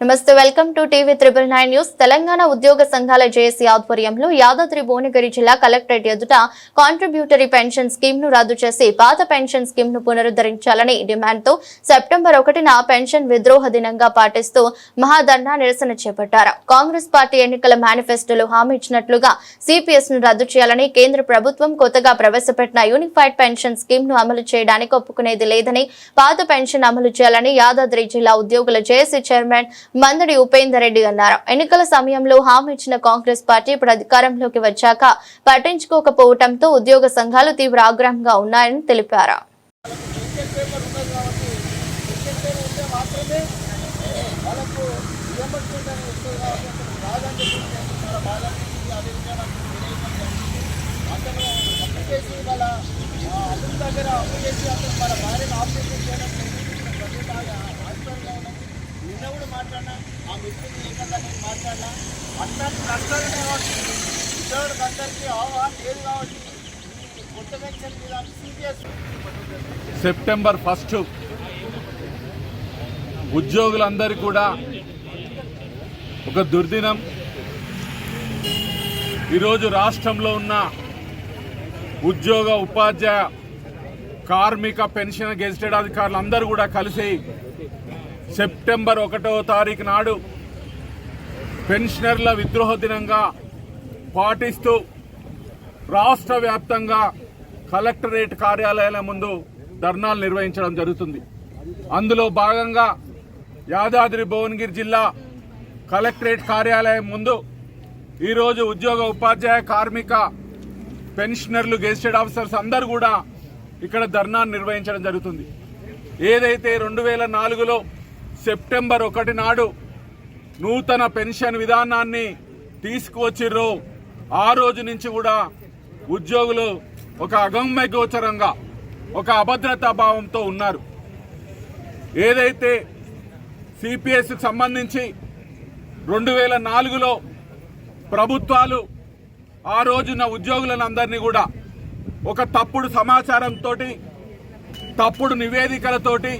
నమస్తే welcome to TV triple nine news. Telangana ఉద్యోగ సంఘాల జేఏసీ ఆధ్వర్యంలో యాదాద్రి భువనగిరి జిల్లా కలెక్టరేట్ ఎదుట కాంట్రిబ్యూటరీ పెన్షన్ స్కీమ్ను రద్దు చేసి పాత పెన్షన్ స్కీమ్ను పునరుద్ధరించాలని డిమాండ్తో సెప్టెంబర్ ఒకటిన పెన్షన్ విద్రోహ దినంగా పాటిస్తూ మహాధర్నా నిరసన చేపట్టారు. కాంగ్రెస్ పార్టీ ఎన్నికల మేనిఫెస్టోలో హామీ ఇచ్చినట్లుగా సిపిఎస్ను రద్దు చేయాలని కేంద్ర ప్రభుత్వం కొత్తగా ప్రవేశపెట్టిన యూనిఫైడ్ పెన్షన్ స్కీమ్ను అమలు చేయడానికి ఒప్పుకునేది లేదని పాత పెన్షన్ అమలు చేయాలని యాదాద్రి జిల్లా ఉద్యోగుల జేఏసీ చైర్మన్ మందడి ఉపేందర్ రెడ్డి అన్నారు. ఎన్నికల సమయంలో హామీ ఇచ్చిన కాంగ్రెస్ పార్టీ ఇప్పుడు అధికారంలోకి వచ్చాక పట్టించుకోకపోవడంతో ఉద్యోగ సంఘాలు తీవ్ర ఆగ్రహంగా ఉన్నాయని తెలిపారు. అతను దగ్గర అప్పు చేసి అతను మన భార్యను ఆపరేషన్ చేయడం జరిగింది. నిన్న కూడా మాట్లాడినా ఆ మిస్త్రి ఏకదా నేను మాట్లాడినా. అట్లాంటి కష్టాలు ఉన్నాయి కాబట్టి ఉద్యోగులకు అందరికీ అవగాహన లేదు కాబట్టి కొత్త పెన్షన్ మీద సీరియస్ సెప్టెంబర్ ఫస్ట్ ఉద్యోగులందరికీ కూడా ఒక దుర్దినం. ఈరోజు రాష్ట్రంలో ఉన్న ఉద్యోగ ఉపాధ్యాయ కార్మిక పెన్షన్ గెజిటెడ్ అధికారులు అందరూ కూడా కలిసి సెప్టెంబర్ ఒకటో తారీఖు నాడు పెన్షనర్ల విద్రోహ దినంగా పాటిస్తూ రాష్ట్ర వ్యాప్తంగా కలెక్టరేట్ కార్యాలయాల ముందు ధర్నాలు నిర్వహించడం జరుగుతుంది. అందులో భాగంగా యాదాద్రి భువనగిరి జిల్లా కలెక్టరేట్ కార్యాలయం ముందు ఈరోజు ఉద్యోగ ఉపాధ్యాయ కార్మిక పెన్షనర్లు గెజిటెడ్ ఆఫీసర్స్ అందరూ కూడా ఇక్కడ ధర్నాన్ని నిర్వహించడం జరుగుతుంది. ఏదైతే రెండు వేల నాలుగులో సెప్టెంబర్ ఒకటి నాడు నూతన పెన్షన్ విధానాన్ని తీసుకువచ్చిర్రు. ఆ రోజు నుంచి కూడా ఉద్యోగులు ఒక అగమ్య గోచరంగా ఒక అభద్రతా భావంతో ఉన్నారు. ఏదైతే సిపిఎస్కి సంబంధించి రెండు వేల నాలుగులో ప్రభుత్వాలు ఆ రోజున ఉద్యోగులందరినీ కూడా ఒక తప్పుడు సమాచారంతో తప్పుడు నివేదికలతోటి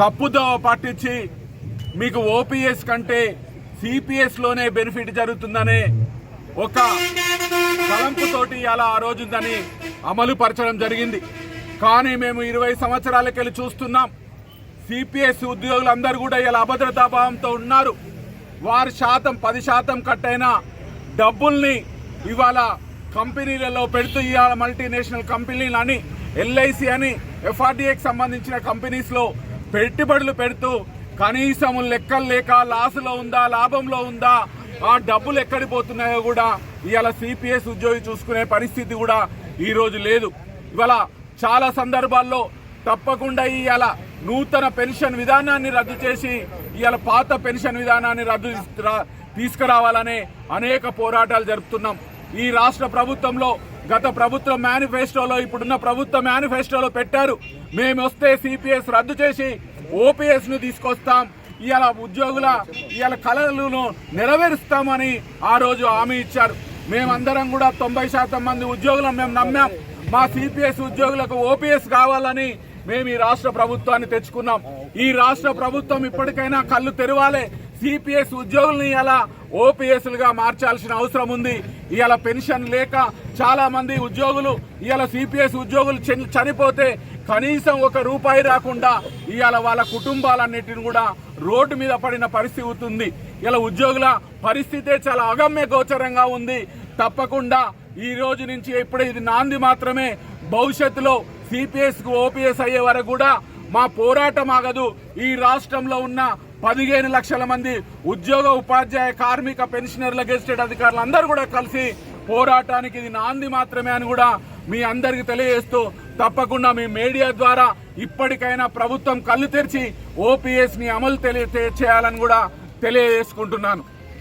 తప్పుదో పట్టించి మీకు ఓపీఎస్ కంటే సిపిఎస్లోనే బెనిఫిట్ జరుగుతుందనే ఒక తలంపుతోటి అలా ఆ రోజుందని అమలు పరచడం జరిగింది. కానీ మేము ఇరవై సంవత్సరాలకెళ్ళి చూస్తున్నాం. సిపిఎస్ ఉద్యోగులందరూ కూడా ఇలా అభద్రతాభావంతో ఉన్నారు. వారి శాతం పది శాతం కట్టైన డబ్బుల్ని ఇవాళ కంపెనీలలో పెడుతూ ఇవాళ మల్టీనేషనల్ కంపెనీలు అని ఎల్ఐసి అని ఎఫ్ఆర్డిఏకి సంబంధించిన కంపెనీస్లో పెట్టుబడులు పెడుతూ కనీసం లెక్కలు లేక లాసులో ఉందా లాభంలో ఉందా ఆ డబ్బులు ఎక్కడికి పోతున్నాయో కూడా ఇవాళ సిపిఎస్ ఉద్యోగి చూసుకునే పరిస్థితి కూడా ఈ రోజు లేదు. ఇవాళ చాలా సందర్భాల్లో తప్పకుండా ఇవాళ నూతన పెన్షన్ విధానాన్ని రద్దు చేసి ఇవాళ పాత పెన్షన్ విధానాన్ని రద్దు తీసుకురావాలనే అనేక పోరాటాలు జరుపుతున్నాం. ఈ రాష్ట్ర ప్రభుత్వంలో గత ప్రభుత్వ మేనిఫెస్టోలో ఇప్పుడున్న ప్రభుత్వ మేనిఫెస్టోలో పెట్టారు. మేము వస్తే సిపిఎస్ రద్దు చేసి ఓపీఎస్ను తీసుకొస్తాం. ఇవాళ ఉద్యోగుల ఇవాళ కళలను నెరవేరుస్తామని ఆ రోజు హామీ ఇచ్చారు. మేమందరం కూడా తొంభై శాతం మంది ఉద్యోగులను మేము నమ్మాం. మా సిపిఎస్ ఉద్యోగులకు ఓపీఎస్ కావాలని మేము ఈ రాష్ట్ర ప్రభుత్వాన్ని తెచ్చుకున్నాం. ఈ రాష్ట్ర ప్రభుత్వం ఇప్పటికైనా కళ్ళు తెరవాలే. సిపిఎస్ ఉద్యోగుల్ని ఇలా ఓపీఎస్లుగా మార్చాల్సిన అవసరం ఉంది. ఇవాళ పెన్షన్ లేక చాలా మంది ఉద్యోగులు ఇవాళ సిపిఎస్ ఉద్యోగులు చనిపోతే కనీసం ఒక రూపాయి రాకుండా ఇవాళ వాళ్ళ కుటుంబాలన్నిటిని కూడా రోడ్డు మీద పడిన పరిస్థితి ఉంది. ఇలా ఉద్యోగుల పరిస్థితే చాలా అగమ్య గోచరంగా ఉంది. తప్పకుండా ఈ రోజు నుంచి ఇప్పుడే ఇది నాంది మాత్రమే. భవిష్యత్తులో సిపిఎస్కు ఓపీఎస్ అయ్యే వరకు కూడా మా పోరాటం ఆగదు. ఈ రాష్ట్రంలో ఉన్న పదిహేను లక్షల మంది ఉద్యోగ ఉపాధ్యాయ కార్మిక పెన్షనర్ల గెజిటెడ్ అధికారులు అందరూ కూడా కలిసి పోరాటానికి ఇది నాంది మాత్రమే అని కూడా మీ అందరికి తెలియజేస్తూ తప్పకుండా మీ మీడియా ద్వారా ఇప్పటికైనా ప్రభుత్వం కళ్ళు తెరిచి ఓపీఎస్ని అమలు తెలియ చేయాలని కూడా తెలియజేసుకుంటున్నాను.